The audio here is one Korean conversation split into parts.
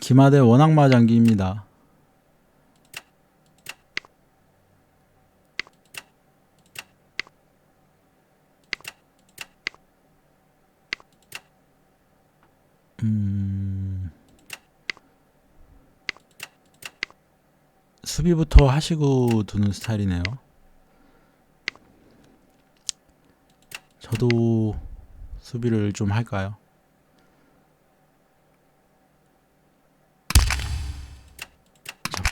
기마대 원악마 장기입니다. 음, 수비부터 하시고 두는 스타일이네요. 저도 수비를 좀 할까요?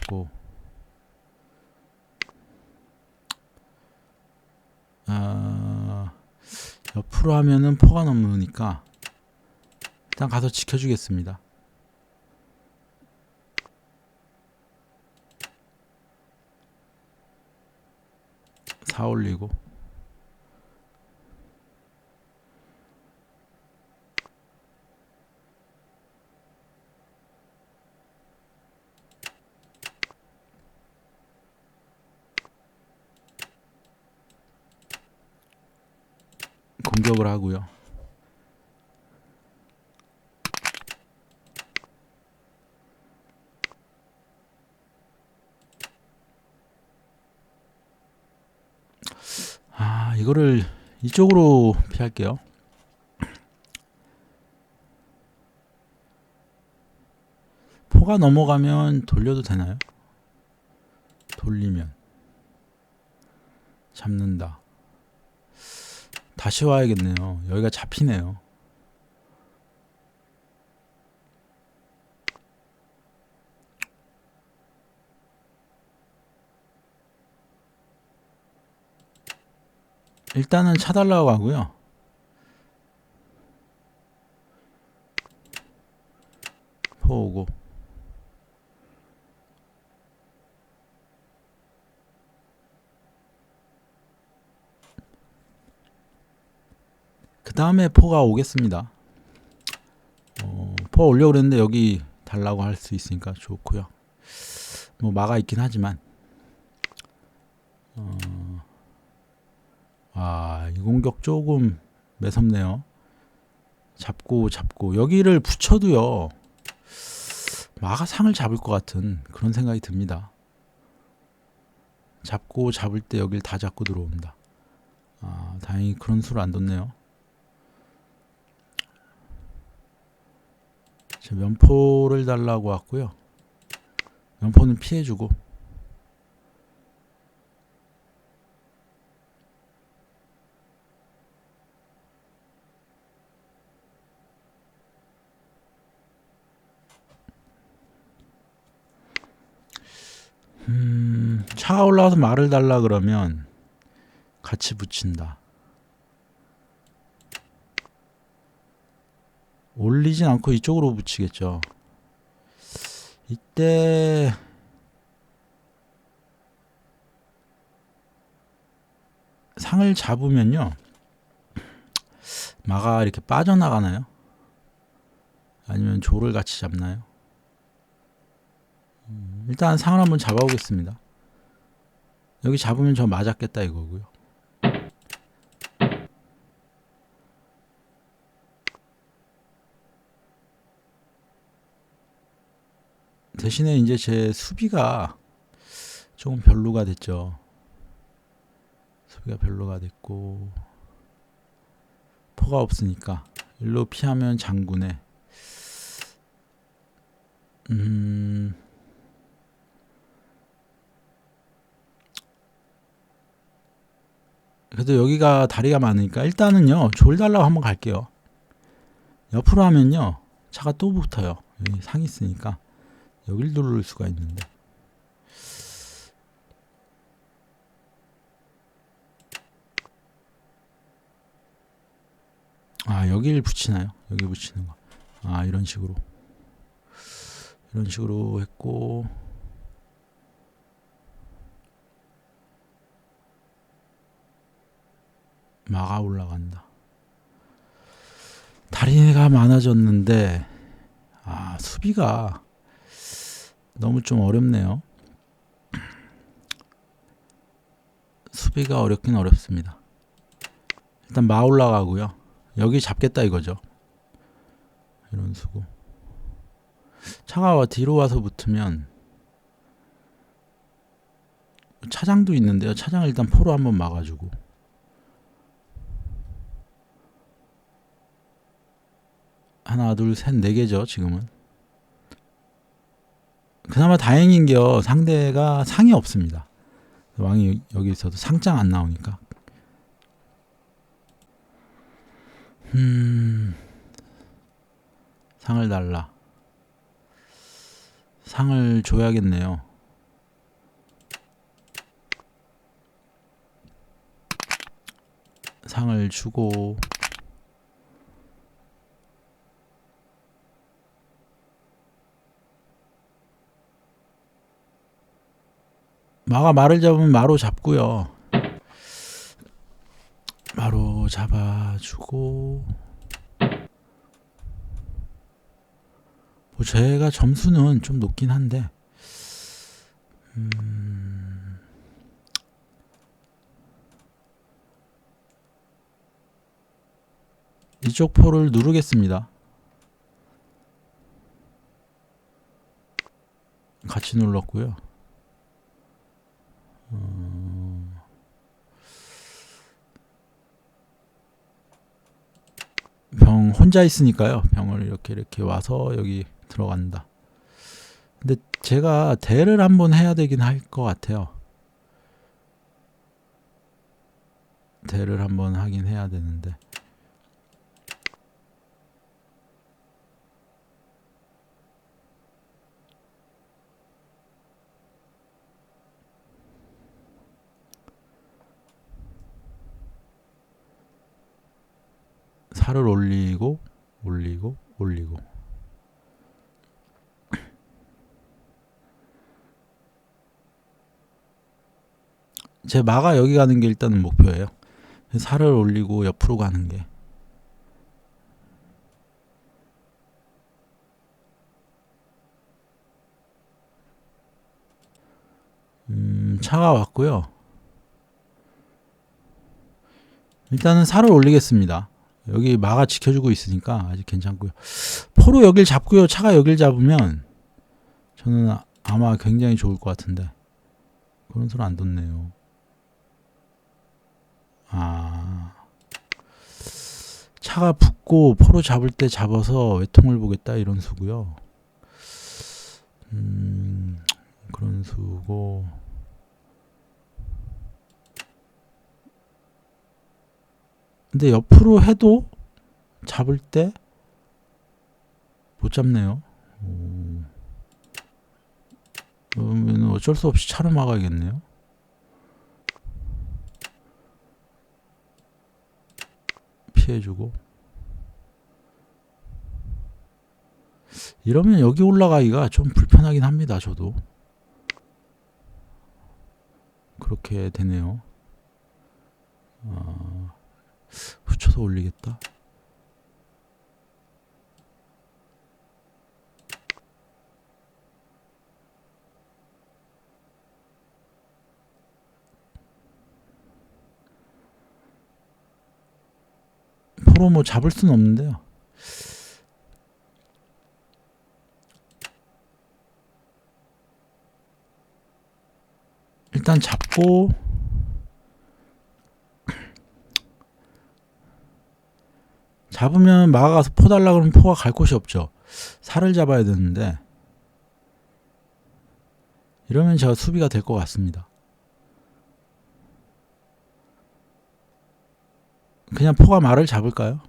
잡고 아, 옆으로 하면은 포가 넘으니까 일단 가서 지켜주겠습니다. 사 올리고 공격을 하고요. 아, 이거를 이쪽으로 피할게요. 포가 넘어가면 돌려도 되나요? 돌리면 잡는다. 다시 와야겠네요. 여기가 잡히네요. 일단은 차달라고 하고요. 포오고 그 다음에 포가 오겠습니다. 어, 포 올려 그랬는데 여기 달라고 할 수 있으니까 좋고요. 뭐 마가 있긴 하지만 어, 아, 이 공격 조금 매섭네요. 잡고 잡고 여기를 붙여도요. 마가 상을 잡을 것 같은 그런 생각이 듭니다. 잡고 잡을 때 여길 다 잡고 들어온다. 아, 다행히 그런 수를 안 뒀네요. 제 면포를 달라고 왔고요. 면포는 피해주고 음, 차가 올라와서 말을 달라 그러면 같이 붙인다. 올리진 않고 이쪽으로 붙이겠죠. 이때 상을 잡으면요. 마가 이렇게 빠져나가나요? 아니면 조를 같이 잡나요? 음, 일단 상을 한번 잡아보겠습니다. 여기 잡으면 저 맞았겠다 이거고요. 대신에 이제 제 수비가 조금 별로가 됐죠. 수비가 별로가 됐고 포가 없으니까 일로 피하면 장군에 음 그래도 여기가 다리가 많으니까 일단은요 졸 달라고 한번 갈게요. 옆으로 하면요 차가 또 붙어요. 여기 상이 있으니까 여길 누를 수가 있는데 아 여길 붙이나요? 여기 붙이는 거. 아 이런 식으로 이런 식으로 했고 마가 올라간다. 다리가 많아졌는데 아 수비가 너무 좀 어렵네요. 수비가 어렵긴 어렵습니다. 일단 마 올라가고요. 여기 잡겠다 이거죠. 이런 수고. 차가 뒤로 와서 붙으면 차장도 있는데요. 차장을 일단 포로 한번 막아주고 하나 둘 셋 네 개죠 지금은 그나마 다행인 게요. 상대가 상이 없습니다. 왕이 여기 있어도 상장 안 나오니까. 음 상을 달라. 상을 줘야겠네요. 상을 주고 마가 말을 잡으면 마로 잡고요. 마로 잡아주고 뭐 제가 점수는 좀 높긴 한데 음, 이쪽 포를 누르겠습니다. 같이 눌렀고요. 어, 병 혼자 있으니까요. 병을 이렇게 이렇게 와서 여기 들어간다. 근데 제가 대를 한번 해야 되긴 할 것 같아요. 대를 한번 하긴 해야 되는데. 살을 올리고 올리고 올리고 제 마가 여기 가는 게 일단은 목표예요. 살을 올리고 옆으로 가는 게. 음, 차가 왔고요. 일단은 살을 올리겠습니다. 여기 마가 지켜주고 있으니까 아직 괜찮고요. 포로 여길 잡고요. 차가 여길 잡으면 저는 아- 아마 굉장히 좋을 것 같은데 그런 소리 안 뒀네요. 아 차가 붙고 포로 잡을 때 잡아서 외통을 보겠다 이런 수고요. 음 그런 수고. 근데 옆으로 해도 잡을 때 못 잡네요. 오. 그러면 어쩔 수 없이 차로 막아야겠네요. 피해주고. 이러면 여기 올라가기가 좀 불편하긴 합니다. 저도. 그렇게 되네요. 아, 붙여서 올리겠다. 포로 뭐 잡을 수는 없는데요. 일단 잡고 잡으면 막아가서 포 달라 그러면 포가 갈 곳이 없죠. 살을 잡아야 되는데 이러면 제가 수비가 될 것 같습니다. 그냥 포가 말을 잡을까요?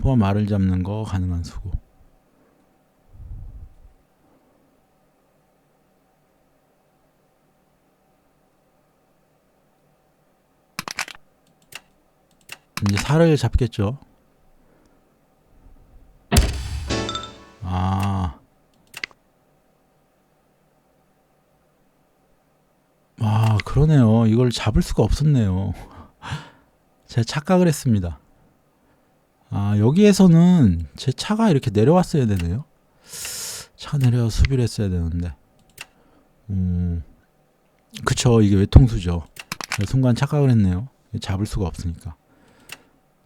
포가 말을 잡는 거 가능한 수고. 이제 살을 잡겠죠. 아. 아, 그러네요. 이걸 잡을 수가 없었네요. 제가 착각을 했습니다. 아, 여기에서는 제 차가 이렇게 내려왔어야 되네요. 차 내려 수비를 했어야 되는데. 음, 그쵸. 이게 외통수죠. 순간 착각을 했네요. 잡을 수가 없으니까.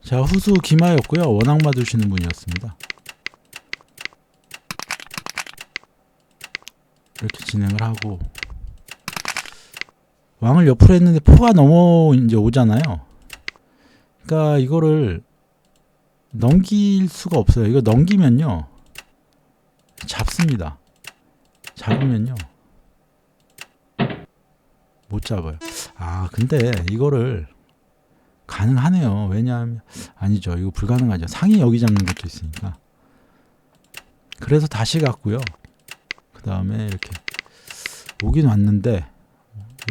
자, 후수 기마였고요. 원악마 두시는 분이었습니다. 이렇게 진행을 하고 왕을 옆으로 했는데 포가 넘어 이제 오잖아요. 그러니까 이거를 넘길 수가 없어요. 이거 넘기면요. 잡습니다. 잡으면요. 못 잡아요. 아, 근데 이거를 가능하네요. 왜냐하면 아니죠. 이거 불가능하죠. 상이 여기 잡는 것도 있으니까. 그래서 다시 갔고요. 그 다음에 이렇게 오긴 왔는데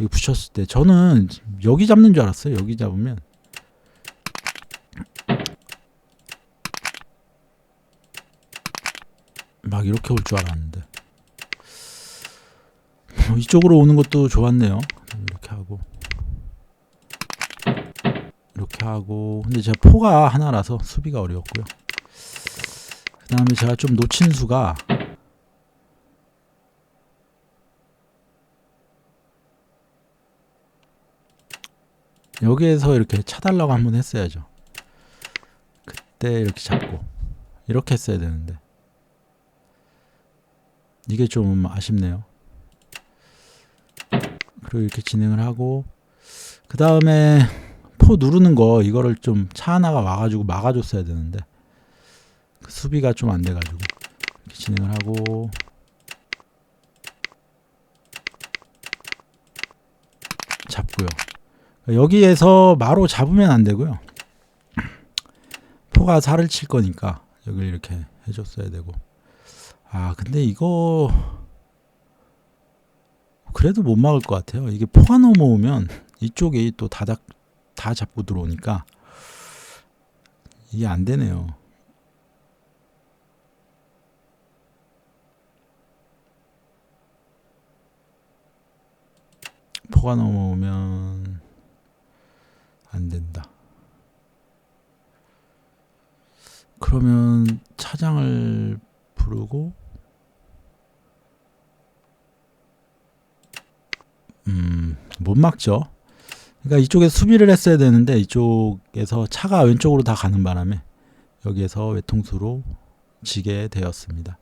여기 붙였을 때 저는 여기 잡는 줄 알았어요. 여기 잡으면 막 이렇게 올 줄 알았는데 어, 이쪽으로 오는 것도 좋았네요. 이렇게 하고 이렇게 하고 근데 제가 포가 하나라서 수비가 어려웠고요. 그 다음에 제가 좀 놓친 수가 여기에서 이렇게 차달라고 한 번 했어야죠. 그때 이렇게 잡고 이렇게 했어야 되는데 이게 좀 아쉽네요. 그리고 이렇게 진행을 하고 그 다음에 포 누르는 거 이거를 좀 차 하나가 와가지고 막아줬어야 되는데 그 수비가 좀 안 돼가지고 이렇게 진행을 하고 잡고요. 여기에서 마로 잡으면 안 되고요. 포가 살을 칠 거니까 여기를 이렇게 해줬어야 되고 아 근데 이거 그래도 못 막을 것 같아요. 이게 포가 넘어오면 이쪽이 또 다다 다 잡고 들어오니까 이게 안 되네요. 포가 넘어오면 안 된다. 그러면 차장을 부르고 음, 못 막죠. 그러니까 이쪽에서 수비를 했어야 되는데 이쪽에서 차가 왼쪽으로 다 가는 바람에 여기에서 외통수로 지게 되었습니다.